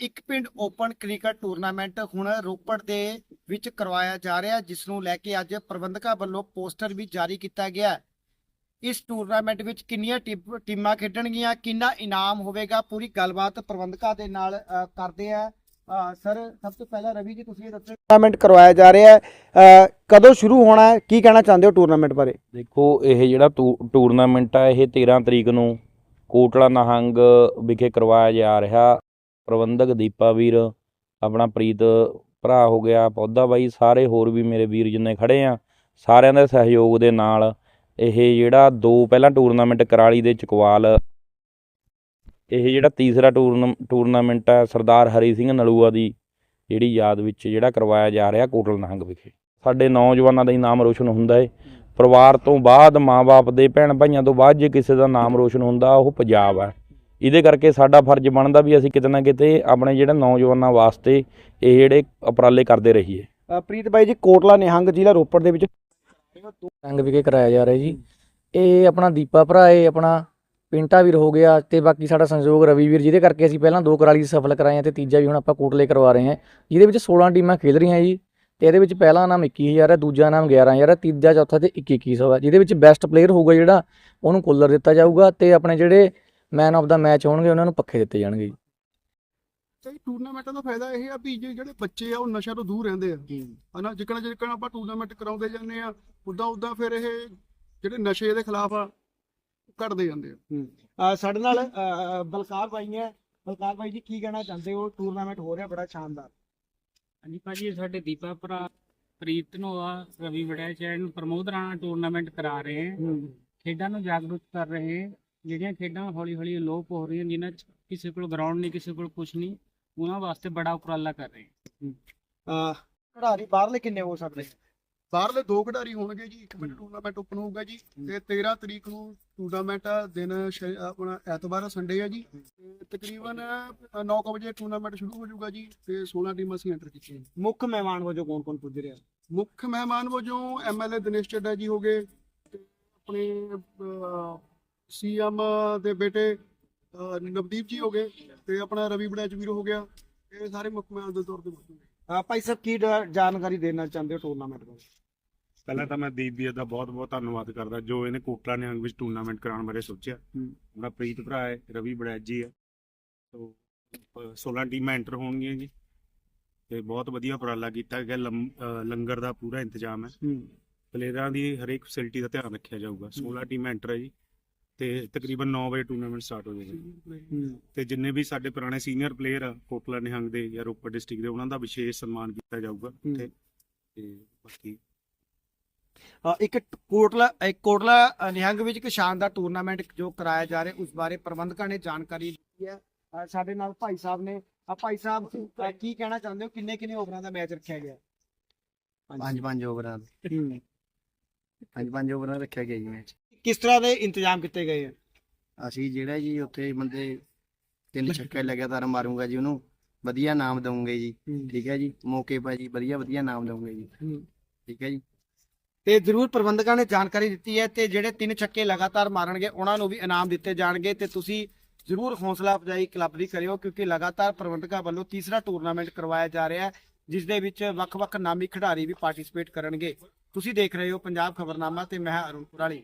ਇੱਕ ਪਿੰਡ open cricket tournament ਹੁਣ ਰੋਪੜ ਦੇ ਵਿੱਚ ਕਰਵਾਇਆ ਜਾ ਰਿਹਾ ਜਿਸ ਨੂੰ ਲੈ ਕੇ ਅੱਜ ਪ੍ਰਬੰਧਕਾਂ ਵੱਲੋਂ ਪੋਸਟਰ ਵੀ ਜਾਰੀ ਕੀਤਾ ਗਿਆ। ਇਸ ਟੂਰਨਾਮੈਂਟ ਵਿੱਚ ਕਿੰਨੀਆਂ ਟੀਮਾਂ ਖੇਡਣਗੀਆਂ, ਕਿੰਨਾ ਇਨਾਮ ਹੋਵੇਗਾ, ਪੂਰੀ ਗੱਲਬਾਤ ਪ੍ਰਬੰਧਕਾਂ ਦੇ ਨਾਲ ਕਰਦੇ ਆ। ਸਰ, ਸਭ ਤੋਂ ਪਹਿਲਾਂ ਰਵੀ ਜੀ, ਤੁਸੀਂ ਇਹ ਦੱਸੋ, ਟੂਰਨਾਮੈਟ ਕਰਵਾਇਆ ਜਾ ਰਿਹਾ ਹੈ। ਕਦੋਂ ਸ਼ੁਰੂ ਹੋਣਾ ਹੈ? ਕੀ ਕਹਿਣਾ ਚਾਹੁੰਦੇ ਹੋ ਟੂਰਨਾਮੈਂਟ ਬਾਰੇ? ਦੇਖੋ, ਇਹ ਜਿਹੜਾ ਟੂ- ਟੂਰਨਾਮੈਂਟ ਆ, ਇਹ 13 ਤਰੀਕ ਨੂੰ ਕੋਟਲਾ ਨਹੰਗ ਵਿਖੇ ਕਰਵਾਇਆ ਜਾ ਰਿਹਾ। ਪ੍ਰਬੰਧਕ ਦੀਪਾ ਵੀਰ, ਆਪਣਾ ਪ੍ਰੀਤ ਭਰਾ ਹੋ ਗਿਆ, ਪੌਦਾ ਬਾਈ, ਸਾਰੇ ਹੋਰ ਵੀ ਮੇਰੇ ਵੀਰ ਜਿੰਨੇ ਖੜੇ ਆ, ਸਾਰਿਆਂ ਦੇ ਸਹਿਯੋਗ ਦੇ ਨਾਲ ਇਹ ਜਿਹੜਾ ਦੋ ਪਹਿਲਾਂ ਟੂਰਨਾਮੈਂਟ ਕਰਾਲੀ ਦੇ ਚਕਵਾਲ, ਇਹ ਜਿਹੜਾ ਤੀਸਰਾ ਟੂਰਨਾ- ਟੂਰਨਾਮੈਂਟ ਹੈ ਸਰਦਾਰ ਹਰੀ ਸਿੰਘ ਨਲੂਆ ਦੀ, ਜਿਹੜੀ ਯਾਦ ਵਿੱਚ ਜਿਹੜਾ ਕਰਵਾਇਆ ਜਾ ਰਿਹਾ ਕੋਟਲ ਨਹੰਗ ਵਿਖੇ। ਸਾਡੇ ਨੌਜਵਾਨਾਂ ਦਾ ਹੀ ਨਾਮ ਰੋਸ਼ਨ ਹੁੰਦਾ ਏ। ਪਰਿਵਾਰ ਤੋਂ ਬਾਅਦ ਮਾਪੇ ਦੇ ਭੈਣ ਭਾਈਆਂ ਤੋਂ ਬਾਅਦ ਜੇ ਕਿਸੇ ਦਾ ਨਾਮ ਰੋਸ਼ਨ ਹੁੰਦਾ, ਉਹ ਪੰਜਾਬ ਹੈ ਇਹਦੇ ਕਰਕੇ ਸਾਡਾ ਫਰਜ਼ ਬਣਦਾ ਵੀ ਅਸੀਂ ਕਿਤੇ ਨਾ ਕਿਤੇ ਆਪਣੇ ਜਿਹੜੇ ਨੌਜਵਾਨਾਂ ਵਾਸਤੇ ਇਹ ਜਿਹੜੇ ਉਪਰਾਲੇ ਕਰਦੇ ਰਹੀਏ। ਅ, ਪ੍ਰੀਤ ਬਾਈ ਜੀ ਕੋਟਲਾ ਨਿਹੰਗ ਜ਼ਿਲ੍ਹਾ ਰੋਪੜ ਦੇ ਵਿੱਚ ਰੰਗ ਵਿਖੇ ਕਰਾਇਆ ਜਾ ਰਿਹਾ ਜੀ। ਇਹ ਆਪਣਾ ਦੀਪਾ ਭਰਾ ਏ ਆਪਣਾ ਪਿੰਟਾ ਵੀਰ ਹੋ ਗਿਆ ਤੇ ਬਾਕੀ ਸਾਡਾ ਸੰਯੋਗ ਰਵੀ ਵੀਰ ਜਿਹਦੇ ਕਰਕੇ ਅਸੀਂ ਪਹਿਲਾਂ ਦੋ ਕਰਾਲੀ ਸਫਲ ਕਰਾਏ ਆ ਤੇ ਤੀਜਾ ਵੀ ਹੁਣ ਆਪਾਂ ਕੋਟਲੇ ਕਰਵਾ ਰਹੇ ਹਾਂ ਜਿਹਦੇ ਵਿੱਚ 16 ਟੀਮਾਂ ਖੇਡ ਰਹੀਆਂ ਜੀ ਤੇ ਇਹਦੇ ਵਿੱਚ ਪਹਿਲਾ ਨਾਮ 21000 ਹੈ ਦੂਜਾ ਨਾਮ 11000 ਹੈ ਤੀਜਾ ਚੌਥਾ ਤੇ 2100 ਹੈ। ਜਿਹਦੇ ਵਿੱਚ ਬੈਸਟ ਪਲੇਅਰ ਹੋਊਗਾ ਜਿਹੜਾ ਉਹਨੂੰ ਕੂਲਰ ਦਿੱਤਾ ਜਾਊਗਾ ਤੇ ਆਪਣੇ ਜਿਹੜੇ ਮੈਨ ਆਫ ਦਾ ਮੈਚ ਹੋਣਗੇ ਉਹਨਾਂ ਨੂੰ ਪੱਖੇ ਦਿੱਤੇ ਜਾਣਗੇ ਜੀ। ਤੇ ਟੂਰਨਾਮੈਂਟਾਂ ਦਾ ਫਾਇਦਾ ਇਹ ਆ ਵੀ ਜੇ ਜਿਹੜੇ ਬੱਚੇ ਆ ਉਹ ਨਸ਼ਾ ਤੋਂ ਦੂਰ ਰਹਿੰਦੇ ਆ। ਹਨਾ ਜਿੱਕਣਾ ਜਿੱਕਣਾ ਆਪਾਂ ਟੂਰਨਾਮੈਂਟ ਕਰਾਉਂਦੇ ਜਾਂਦੇ ਆ ਉਦਾਂ ਉਦਾਂ ਫਿਰ ਇਹ ਜਿਹੜੇ ਨਸ਼ੇ ਦੇ ਖਿਲਾਫ ਆ ਘਟਦੇ ਜਾਂਦੇ ਆ। ਸਾਡੇ ਨਾਲ ਬਲਕਾਰ ਬਾਈ ਹੈ ਬਲਕਾਰ ਬਾਈ ਜੀ ਕੀ ਕਹਿਣਾ ਚਾਹੁੰਦੇ ਹੋ? ਟੂਰਨਾਮੈਂਟ ਹੋ ਰਿਹਾ ਬੜਾ ਸ਼ਾਨਦਾਰ। ਹਾਂਜੀ ਭਾਜੀ ਸਾਡੇ ਦੀਪਾ ਭਰਾ ਪ੍ਰੀਤ ਨੋਆ ਰਵੀ ਵੜਿਆ ਚੈਨ ਨੂੰ ਪ੍ਰਮੋਦ ਰਾਣਾ ਟੂਰਨਾਮੈਂਟ ਕਰਾ ਰਹੇ ਹੈ। ਖੇਡਾਂ ਨੂੰ ਜਾਗਰੂਕ ਕਰ ਰਹੇ ਹੈ ਜਿਹੜੀਆਂ ਖੇਡਾਂ ਹੌਲੀ ਹੌਲੀ ਅਲੋਪ ਹੋ ਰਹੀਆਂ ਜਿਨ੍ਹਾਂ 'ਚ ਕਿਸੇ ਕੋਲ ਗਰਾਊਂਡ ਨਹੀਂ ਕਿਸੇ ਕੋਲ ਕੁਝ ਨਹੀਂ ਉਹਨਾਂ ਵਾਸਤੇ ਬੜਾ ਉਪਰਾਲਾ ਕਰ ਰਹੇ ਅ, ਖਿਡਾਰੀ ਬਾਹਰਲੇ ਕਿੰਨੇ ਹੋ ਸਕਦੇ? ਬਾਹਰਲੇ ਦੋ ਖਿਡਾਰੀ ਹੋਣਗੇ ਜੀ ਇੱਕ ਮਿੰਟ ਟੂਰਨਾਮੈਂਟ ਓਪਨ ਹੋਊਗਾ ਜੀ ਤੇ 13 ਤਰੀਕ ਨੂੰ ਟੂਰਨਾਮੈਂਟ ਆ ਦਿਨ ਆਪਣਾ ਐਤਵਾਰ ਸੰਡੇ ਆ ਜੀ ਤੇ ਤਕਰੀਬਨ 9 ਵਜੇ ਟੂਰਨਾਮੈਂਟ ਸ਼ੁਰੂ ਹੋ ਜਾਊਗਾ ਜੀ ਤੇ 16 ਟੀਮਾਂ ਅਸੀਂ ਐਂਟਰ ਕੀਤੀਆਂ। ਮੁੱਖ ਮਹਿਮਾਨ ਵਜੋਂ ਕੌਣ ਕੌਣ ਪੁੱਜ ਰਿਹਾ? ਮੁੱਖ ਮਹਿਮਾਨ ਵਜੋਂ ਐਮਐਲਏ ਦਿਨੇਸ਼ ਚੱਡਾ ਜੀ ਹੋਗੇ ਤੇ ਆਪਣੇ ਸੀਐਮ ਦੇ ਬੇਟੇ ਨਵਦੀਪ ਜੀ ਹੋਗੇ ਤੇ ਆਪਣਾ ਰਵੀ ਬੜੈਚ ਵੀਰ ਹੋ ਗਿਆ। ਇਹ ਸਾਰੇ ਮੁੱਖ ਮਹਿਮਾਨ ਦੇ ਤੌਰ ਤੇ ਪਹੁੰਚਣਗੇ ਅ, ਭਾਈ ਸਾਹਿਬ ਕੀ ਜਾਣਕਾਰੀ ਦੇਣਾ ਚਾਹੁੰਦੇ ਹੋ ਟੂਰਨਾਮੈਂਟ ਬਾਰੇ? ਪਹਿਲਾਂ ਤਾਂ ਮੈਂ ਦੀਪ ਵੀਰ ਦਾ ਬਹੁਤ ਬਹੁਤ ਧੰਨਵਾਦ ਕਰਦਾ ਜੋ ਇਹਨੇ ਕੋਟਲਾ ਨਿਹੰਗ ਵਿੱਚ ਟੂਰਨਾਮੈਂਟ ਕਰਾਉਣ ਬਾਰੇ ਸੋਚਿਆ। ਮੇਰਾ ਪ੍ਰੀਤ ਭਰਾ ਹੈ ਰਵੀ ਬੜੈਜ ਜੀ ਹੈ। ਤੋ ਅ, 16 ਟੀਮਾਂ ਐਂਟਰ ਹੋਣਗੀਆਂ ਜੀ। ਤੇ ਬਹੁਤ ਵਧੀਆ ਉਪਰਾਲਾ ਕੀਤਾ ਗਿਆ ਲੰਗਰ ਦਾ ਪੂਰਾ ਇੰਤਜ਼ਾਮ ਹੈ। ਪਲੇਅਰਾਂ ਦੀ ਹਰੇਕ ਫੈਸਿਲਿਟੀ ਦਾ ਧਿਆਨ ਰੱਖਿਆ ਜਾਊਗਾ। 16 ਟੀਮਾਂ ਐਂਟਰ ਹੈ ਜੀ। ਤੇ ਤਕਰੀਬਨ 9 ਵਜੇ ਟੂਰਨਾਮੈਂਟ ਸਟਾਰਟ ਹੋ ਜਾਏਗਾ। ਤੇ ਜਿੰਨੇ ਵੀ ਸਾਡੇ ਪੁਰਾਣੇ ਸੀਨੀਅਰ ਪਲੇਅਰ ਆ ਕੋਟਲਾ ਨਿਹੰਗ ਦੇ ਜਾਂ ਰੋਪੜ ਡਿਸਟ੍ਰਿਕਟ ਦੇ ਉਹਨਾਂ ਦਾ ਵਿਸ਼ੇਸ਼ ਸਨਮਾਨ ਕੀਤਾ ਜਾਊਗਾ ਉੱਥੇ। ਤੇ ਬਾਕੀ ਇੱਕ ਕੋਟਲਾ ਇੱਕ ਕੋਟਲਾ ਨਿਹੰਗ ਵਿੱਚ ਇੱਕ ਸ਼ਾਨਦਾਰ ਟੂਰਨਾਮੈਂਟ ਜੋ ਕਰਾਇਆ ਜਾ ਰਿਹਾ ਉਸ ਬਾਰੇ ਪ੍ਰਬੰਧਕਾਂ ਨੇ ਜਾਣਕਾਰੀ ਦਿੱਤੀ ਹੈ। ਸਾਡੇ ਨਾਲ ਭਾਈ ਸਾਹਿਬ ਨੇ ਆ ਭਾਈ ਸਾਹਿਬ ਕੀ ਕਹਿਣਾ ਚਾਹੁੰਦੇ ਹੋ? ਕਿੰਨੇ ਕਿੰਨੇ ਓਵਰਾਂ ਦਾ ਮੈਚ ਰੱਖਿਆ ਗਿਆ? ਪੰਜ ਪੰਜ ਓਵਰਾਂ। ਦਾ ਪੰਜ ਪੰਜ ਓਵਰਾਂ ਦਾ ਰੱਖਿਆ ਗਿਆ ਜੀ ਮੈਚ। ਕਿਸ ਤਰ੍ਹਾਂ ਦੇ ਇੰਤਜ਼ਾਮ ਕੀਤੇ ਗਏ ਹੈ ਅਸੀਂ ਜਿਹੜਾ ਜੀ ਉੱਥੇ ਬੰਦੇ ਤਿੰਨ ਛੱਕੇ ਲਗਾਤਾਰ ਮਾਰੂੰਗਾ ਜੀ ਉਹਨੂੰ ਵਧੀਆ ਨਾਮ ਦਵਾਂਗੇ ਜੀ ਠੀਕ ਹੈ ਜੀ ਮੌਕੇ ਪਾ ਜੀ ਵਧੀਆ ਵਧੀਆ ਨਾਮ ਦਵਾਂਗੇ ਜੀ। ਠੀਕ ਹੈ ਜੀ। ਤੇ ਜ਼ਰੂਰ ਪ੍ਰਬੰਧਕਾਂ ਨੇ ਜਾਣਕਾਰੀ ਦਿੱਤੀ ਹੈ ਤੇ ਜਿਹੜੇ ਤਿੰਨ ਛੱਕੇ ਲਗਾਤਾਰ ਮਾਰਨਗੇ ਉਹਨਾਂ ਨੂੰ ਵੀ ਇਨਾਮ ਦਿੱਤੇ ਜਾਣਗੇ ਤੇ ਤੁਸੀਂ ਜ਼ਰੂਰ ਹੌਸਲਾ ਅਫਜ਼ਾਈ ਕਲੱਬ ਦੀ ਕਰਿਓ ਕਿਉਂਕਿ ਲਗਾਤਾਰ ਪ੍ਰਬੰਧਕਾਂ ਵੱਲੋਂ ਤੀਸਰਾ ਟੂਰਨਾਮੈਂਟ ਕਰਵਾਇਆ ਜਾ ਰਿਹਾ ਹੈ ਜਿਸ ਦੇ ਵਿੱਚ ਵੱਖ-ਵੱਖ ਨਾਮੀ ਖਿਡਾਰੀ ਵੀ ਪਾਰਟਿਸਿਪੇਟ ਕਰਨਗੇ। ਤੁਸੀਂ ਦੇਖ ਰਹੇ ਹੋ ਪੰਜਾਬ ਖਬਰਨਾਮਾ ਤੇ ਮੈਂ ਹਾਂ ਅਰੁਣ ਪੁਰਾਲੀ।